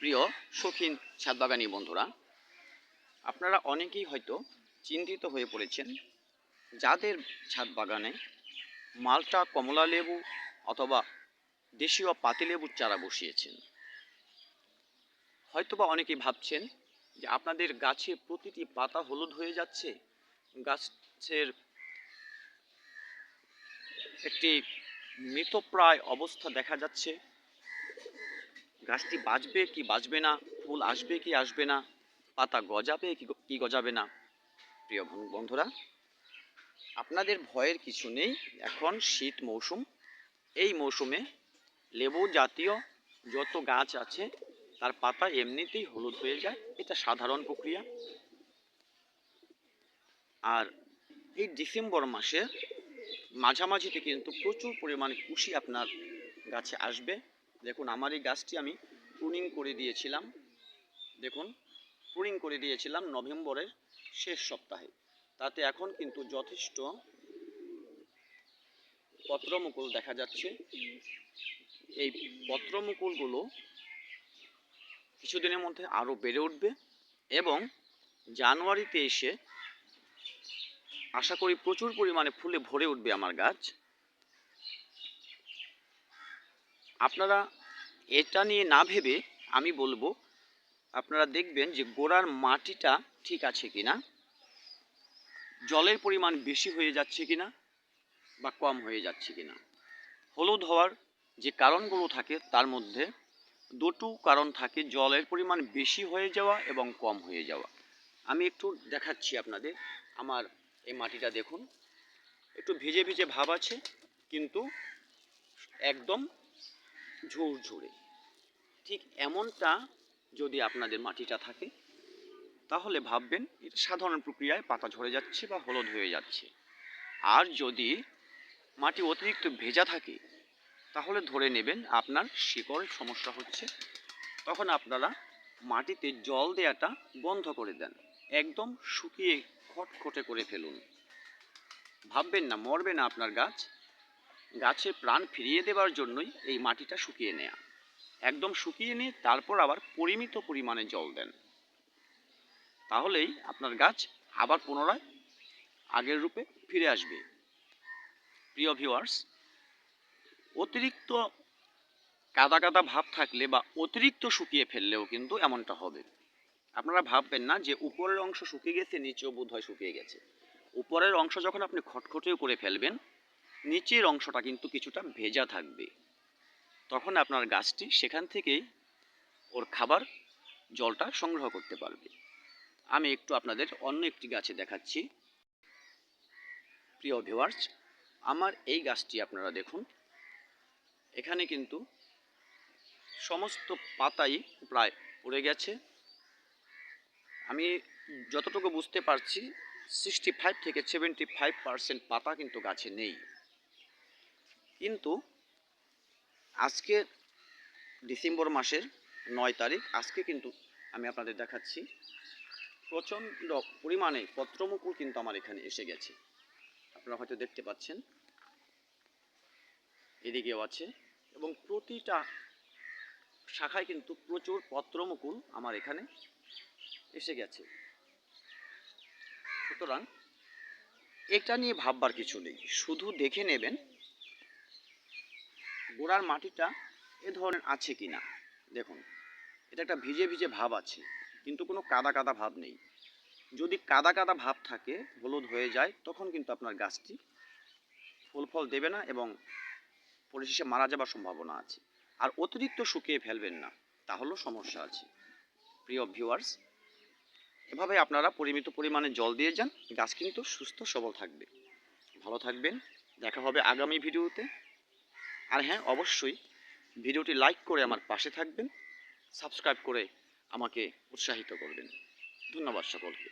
প্রিয় শৌখিন ছাদবাগানি বন্ধুরা, আপনারা অনেকেই হয়তো চিন্তিত হয়ে পড়েছেন যাদের ছাদ বাগানে মালটা কমলা লেবু অথবা দেশীয় পাতিলেবুর চারা বসিয়েছেন। হয়তোবা অনেকেই ভাবছেন যে আপনাদের গাছে প্রতিটি পাতা হলুদ হয়ে যাচ্ছে, গাছের একটি মৃতপ্রায় অবস্থা দেখা যাচ্ছে গাছটি বাঁচবে কি বাঁচবে না? ফুল আসবে কি আসবে না? পাতা গজাবে কি গজাবে না? প্রিয় বন্ধুরা, আপনাদের ভয়ের কিছু নেই। এখন শীত মৌসুম। এই মৌসুমে লেবু জাতীয় যত গাছ আছে, তার পাতা এমনিতেই হলুদ হয়ে যায়। এটা সাধারণ প্রক্রিয়া। আর এই ডিসেম্বর মাসে মাঝামাঝিতে কিন্তু প্রচুর পরিমাণে কুশি আপনার গাছে আসবে। দেখুন আমার এই গাছটি আমি প্রুনিং করে দিয়েছিলাম। দেখুন প্রুনিং করে দিয়েছিলাম নভেম্বরের শেষ সপ্তাহে। তাতে এখন কিন্তু যথেষ্ট পত্রমুকুল দেখা যাচ্ছে। এই পত্রমুকুলগুলো কিছুদিনের মধ্যে আরও বেড়ে উঠবে এবং জানুয়ারিতে এসে আশা করি প্রচুর পরিমাণে ফুলে ভরে উঠবে আমার গাছ। আপনারা এটা নিয়ে না ভেবে আমি বলব, আপনারা দেখবেন যে গোড়ার মাটিটা ঠিক আছে কি না জলের পরিমাণ বেশি হয়ে যাচ্ছে কি না বা কম হয়ে যাচ্ছে কি না হলুদ হওয়ার যে কারণগুলো থাকে তার মধ্যে দুটো কারণ থাকে, জলের পরিমাণ বেশি হয়ে যাওয়া এবং কম হয়ে যাওয়া। আমি একটু দেখাচ্ছি আপনাদের, আমার এই মাটিটা দেখুন। একটু ভিজে ভিজে ভাব আছে, কিন্তু একদম ঝুরঝুরে। ঠিক এমনটা যদি আপনাদের মাটিটা থাকে, তাহলে ভাববেন এটা সাধারণ প্রক্রিয়ায় পাতা ঝরে যাচ্ছে বা হলুদ হয়ে যাচ্ছে। আর যদি মাটি অতিরিক্ত ভেজা থাকে, তাহলে ধরে নেবেন আপনার শিকড় সমস্যা হচ্ছে। তখন আপনারা মাটিতে জল দেওয়াটা বন্ধ করে দেন। একদম শুকিয়ে খটখটে করে ফেলুন। ভাববেন না, মরবে না আপনার গাছ। গাছের প্রাণ ফিরিয়ে দেওয়ার জন্যই এই মাটিটা শুকিয়ে নেয়া। একদম শুকিয়ে নিয়ে তারপর আবার পরিমিত পরিমাণে জল দেন। তাহলেই আপনার গাছ আবার পুনরায় আগের রূপে ফিরে আসবে। প্রিয় ভিউয়ার্স, অতিরিক্ত কাদা কাদা ভাব থাকলে বা অতিরিক্ত শুকিয়ে ফেললেও কিন্তু এমনটা হবে। আপনারা ভাববেন না যে উপরের অংশ শুকিয়ে গেছে, নিচেও বোধ হয় শুকিয়ে গেছে। উপরের অংশ যখন আপনি খটখটেও করে ফেলবেন নিচের অংশটা কিন্তু কিছুটা ভেজা থাকবে। তখন আপনার গাছটি সেখান থেকেই ওর খাবার জলটা সংগ্রহ করতে পারবে। আমি একটু আপনাদের অন্য একটি গাছে দেখাচ্ছি। প্রিয় ভিউয়ার্স, আমার এই গাছটি আপনারা দেখুন। এখানে কিন্তু সমস্ত পাতাই প্রায় পড়ে গেছে। আমি যতটুকু বুঝতে পারছি সিক্সটি ফাইভ থেকে সেভেন্টি ফাইভ পার্সেন্ট পাতা কিন্তু গাছে নেই। কিন্তু আজকে ডিসেম্বর মাসের নয় তারিখ, আজকে কিন্তু আমি আপনাদের দেখাচ্ছি প্রচণ্ড পরিমাণে পত্রমুকুল কিন্তু আমার এখানে এসে গেছে। আপনারা হয়তো দেখতে পাচ্ছেন, এদিকেও আছে এবং প্রতিটা শাখায় কিন্তু প্রচুর পত্রমুকুল আমার এখানে এসে গেছে। সুতরাং এটা নিয়ে ভাববার কিছু নেই, শুধু দেখে নেবেন গোড়ার মাটিটা এ ধরনের আছে কি না দেখুন, এটা একটা ভিজে ভিজে ভাব আছে, কিন্তু কোনো কাদা কাদা ভাব নেই। যদি কাদা কাদা ভাব থাকে, হলুদ হয়ে যায়, তখন কিন্তু আপনার গাছটি ফুল ফল দেবে না এবং পরিশেষে মারা যাবার সম্ভাবনা আছে। আর অতিরিক্ত শুকিয়ে ফেলবেন না, তাহলেও সমস্যা আছে। প্রিয় ভিউয়ার্স এভাবে আপনারা পরিমিত পরিমাণে জল দিয়ে যান, গাছ কিন্তু সুস্থ সবল থাকবে। ভালো থাকবেন, দেখা হবে আগামী ভিডিওতে আর হ্যাঁ অবশ্যই ভিডিওটি লাইক করে আমার পাশে থাকবেন সাবস্ক্রাইব করে আমাকে উৎসাহিত করবেন। ধন্যবাদ সকলকে।